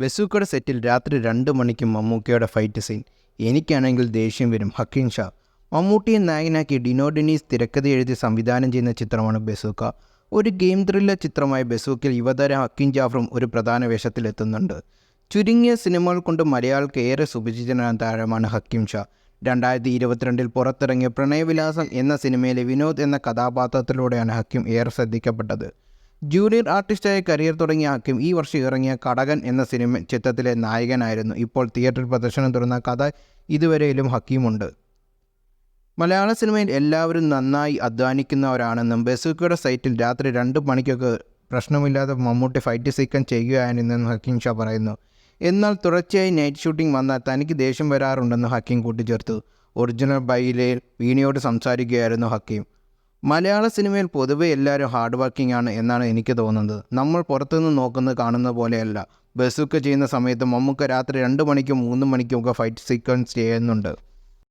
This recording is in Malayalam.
ബസൂക്കയുടെ സെറ്റിൽ രാത്രി രണ്ട് മണിക്ക് മമ്മൂക്കയുടെ ഫൈറ്റ് സീൻ എനിക്കാണെങ്കിൽ ദേഷ്യം വരും. ഹക്കീം ഷാ. മമ്മൂട്ടിയെ നായകനാക്കി ഡിനോ ഡെനീസ് തിരക്കഥ എഴുതി സംവിധാനം ചെയ്യുന്ന ചിത്രമാണ് ബസൂക്ക. ഒരു ഗെയിം ത്രില്ലർ ചിത്രമായ ബസൂക്കിൽ യുവതര ഹക്കീം ജാഫറും ഒരു പ്രധാന വേഷത്തിലെത്തുന്നുണ്ട് ചുരുങ്ങിയ സിനിമകൾ കൊണ്ട് മലയാളിക്ക് ഏറെ സുപരിചിതനായ താരമാണ് ഹക്കിം ഷാ. രണ്ടായിരത്തി ഇരുപത്തിരണ്ടിൽ പുറത്തിറങ്ങിയ പ്രണയവിലാസം എന്ന സിനിമയിലെ വിനോദ് എന്ന കഥാപാത്രത്തിലൂടെയാണ് ഹക്കിം ഏറെ ശ്രദ്ധിക്കപ്പെട്ടത്. ജൂനിയർ ആർട്ടിസ്റ്റായി കരിയർ തുടങ്ങിയ ആക്കിം ഈ വർഷം ഇറങ്ങിയ കടകൻ എന്ന സിനിമ ചിത്രത്തിലെ നായകനായിരുന്നു. ഇപ്പോൾ തിയേറ്ററിൽ പ്രദർശനം തുറന്ന കഥ ഇതുവരെയിലും ഹക്കീമുണ്ട്. മലയാള സിനിമയിൽ എല്ലാവരും നന്നായി അധ്വാനിക്കുന്നവരാണെന്നും ബസൂക്കയുടെ സൈറ്റിൽ രാത്രി രണ്ട് മണിക്കൊക്കെ പ്രശ്നമില്ലാതെ മമ്മൂട്ടി ഫൈറ്റ് സീക്വൻസ് ചെയ്യുകയാണെന്നും ഹക്കീം ഷാ പറയുന്നു. എന്നാൽ തുടർച്ചയായി നൈറ്റ് ഷൂട്ടിംഗ് വന്നാൽ തനിക്ക് ദേഷ്യം വരാറുണ്ടെന്ന് ഹക്കീം കൂട്ടിച്ചേർത്തു. ഒറിജിനൽ ബൈലയിൽ വീണിയോട് സംസാരിക്കുകയായിരുന്നു ഹക്കീം. മലയാള സിനിമയിൽ പൊതുവെ എല്ലാവരും ഹാർഡ് വർക്കിംഗ് ആണ് എന്നാണ് എനിക്ക് തോന്നുന്നത്. നമ്മൾ പുറത്തുനിന്ന് നോക്കുന്നത് കാണുന്ന പോലെയല്ല. ബസ്സൊക്കെ ചെയ്യുന്ന സമയത്ത് മമ്മൂക്ക രാത്രി രണ്ട് മണിക്കും മൂന്ന് മണിക്കും ഒക്കെ ഫൈറ്റ് സീക്വൻസ് ചെയ്യുന്നുണ്ട്.